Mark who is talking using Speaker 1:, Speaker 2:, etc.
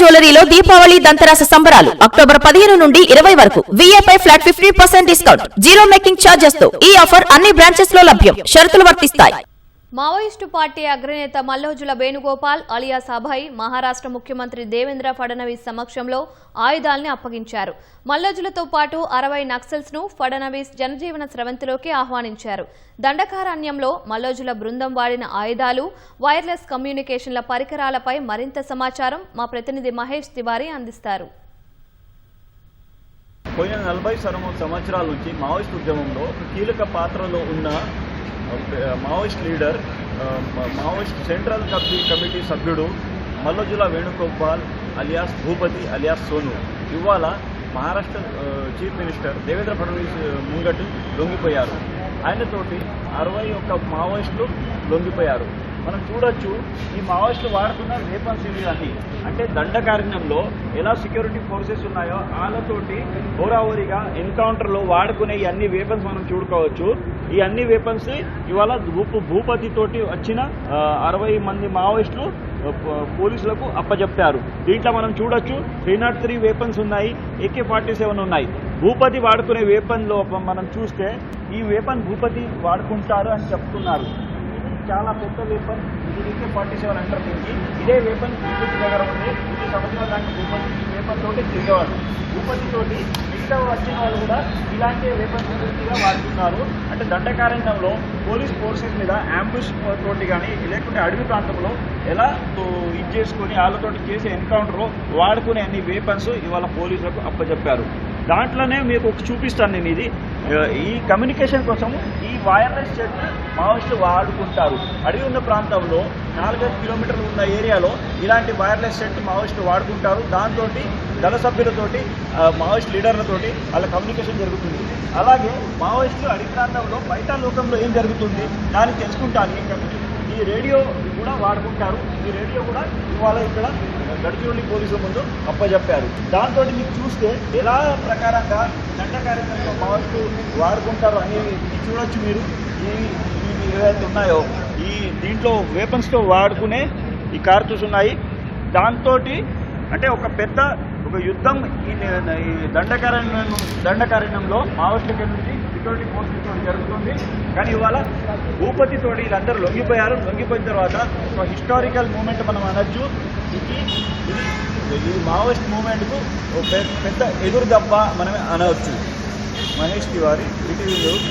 Speaker 1: జ్యువెలరీలో దీపావళి దంతరాస సంబరాలు అక్టోబర్ పదిహేను నుండి ఇరవై వరకు. విఏపై flat fifty percent discount. Zero making ఛార్జెస్తో ఈ ఆఫర్ అన్ని బ్రాంచెస్లో లభ్యం. షరతులు వర్తిస్తాయి.
Speaker 2: మావోయిస్టు పార్టీ అగ్రనేత మల్లోజుల వేణుగోపాల్ అలియాస్ అభయ్ మహారాష్ట్ర ముఖ్యమంత్రి దేవేంద్ర ఫడణవీస్ సమక్షంలో ఆయుధాల్ని అప్పగించారు. మల్లోజులతో పాటు అరవై నక్సల్స్ను ఫడణవీస్ జనజీవన స్రవంతిలోకి ఆహ్వానించారు. దండకారణ్యంలో మల్లోజుల బృందం వాడిన ఆయుధాలు వైర్లెస్ కమ్యూనికేషన్ల పరికరాలపై మరింత సమాచారం మా ప్రతినిధి మహేష్ తివారీ అందిస్తారు.
Speaker 3: పోయిన నలభై సంవత్సరాల నుంచి మావోయిస్ట్ ఉద్యమంలో కీలక పాత్రలో ఉన్న Maoist leader Maoist central committee committee సభ్యుడు మల్లజుల వేణుగోపాల్ అలియాస్ భూపతి అలియాస్ సోను. ఇవాళ మహారాష్ట్ర చీఫ్ మినిస్టర్ దేవేంద్ర ఫడ్నవీస్ ముంగటి లొంగిపోయారు. ఆయనతోటి అరవై ఒక్క మావోయిస్టులు లొంగిపోయారు. మనం చూడొచ్చు ఈ మావోయిస్టులు వాడుతున్న వేపన్స్ ఇవి అని అంటే దండకారణ్యంలో ఎలా సెక్యూరిటీ ఫోర్సెస్ ఉన్నాయో వాళ్ళతోటి హోరాహోరీగా ఎన్కౌంటర్లో వాడుకునే ఈ అన్ని వేపన్స్ మనం చూడుకోవచ్చు. ఈ అన్ని వేపన్స్ ఇవాళ భూపు భూపతితోటి వచ్చిన అరవై మంది మావోయిస్టులు పోలీసులకు అప్పజెప్తారు. దీంట్లో మనం చూడొచ్చు త్రీ నాట్ త్రీ వేపన్స్ ఉన్నాయి ఏకే ఫార్టీ సెవెన్ ఉన్నాయి. భూపతి వాడుకునే వేపన్లో మనం చూస్తే ఈ వేపన్ భూపతి వాడుకుంటారు అని చెప్తున్నారు. చాలా పెద్ద వేపన్ ఇది ఏకే ఫార్టీ సెవెన్ అంటారు దీనికి. ఇదే వేపన్ భూపతి దగ్గర ఉంది ఇది సంవత్సరాల దాకా భూపతి ఈ వేపన్ తోటి తిరిగేవాడు భూపతి తోటి మిగతా వచ్చిన వాళ్ళు కూడా ఇలాంటి వేపన్ పూర్తిగా వాడుతున్నారు. అంటే దండకారణ్యంలో పోలీస్ ఫోర్సెస్ మీద అంబుష్ తోటి కానీ లేకుంటే అడవి ప్రాంతంలో ఎలా ఇది చేసుకొని వాళ్ళతోటి చేసే ఎన్కౌంటర్లో వాడుకునే అన్ని వేపన్స్ ఇవాళ పోలీసులకు అప్పచెప్పారు దాంట్లోనే మీకు చూపిస్తాను నేను ఇది. ఈ కమ్యూనికేషన్ కోసం ఈ వైర్లెస్ సెట్ మావోయిస్టులు వాడుకుంటారు. అడవి ఉన్న ప్రాంతంలో నాలుగైదు కిలోమీటర్లు ఉన్న ఏరియాలో ఇలాంటి వైర్లెస్ సెట్ మావోయిస్టులు వాడుకుంటారు. దాంతో దళ సభ్యులతోటి మావోయిస్ట్ లీడర్లతోటి వాళ్ళ కమ్యూనికేషన్ జరుగుతుంది. అలాగే మావోయిస్టులు అడవి ప్రాంతంలో బయట లోకంలో ఏం జరుగుతుంది? దాన్ని తెలుసుకుంటాను. ఈ రేడియో కూడా వాడుకుంటారు. ఈ రేడియో కూడా ఇవాళ ఇక్కడ గడిచిరోలి పోలీసుల ముందు అప్పచెప్పారు దాంతో మీకు చూస్తే ఎలా ప్రకారంగా దండ కార్యక్రమంలో మావోయిస్టు వాడుకుంటారు అనేది చూడొచ్చు మీరు. ఈ ఏవైతే ఉన్నాయో ఈ దీంట్లో వేపన్స్తో వాడుకునే ఈ కార్తూస్ ఉన్నాయి. దాంతో అంటే ఒక పెద్ద ఒక యుద్ధం ఈ దండకారణ్యం దండకారణ్యంలో మావోస్టుల నుంచి తోటి ఫోర్సెస్ తోటి జరుగుతుంది. కానీ ఇవాళ భూపతి తోటి వీళ్ళందరూ లొంగిపోయారు. లొంగిపోయిన తర్వాత ఒక హిస్టారికల్ మూమెంట్ మనం అనొచ్చు. ఇది ఇది ఈ మావోయిస్ట్ మూమెంట్కు ఒక పెద్ద ఎదురు దెబ్బ మనమే అనవచ్చు. Mahesh Tiwari ETV news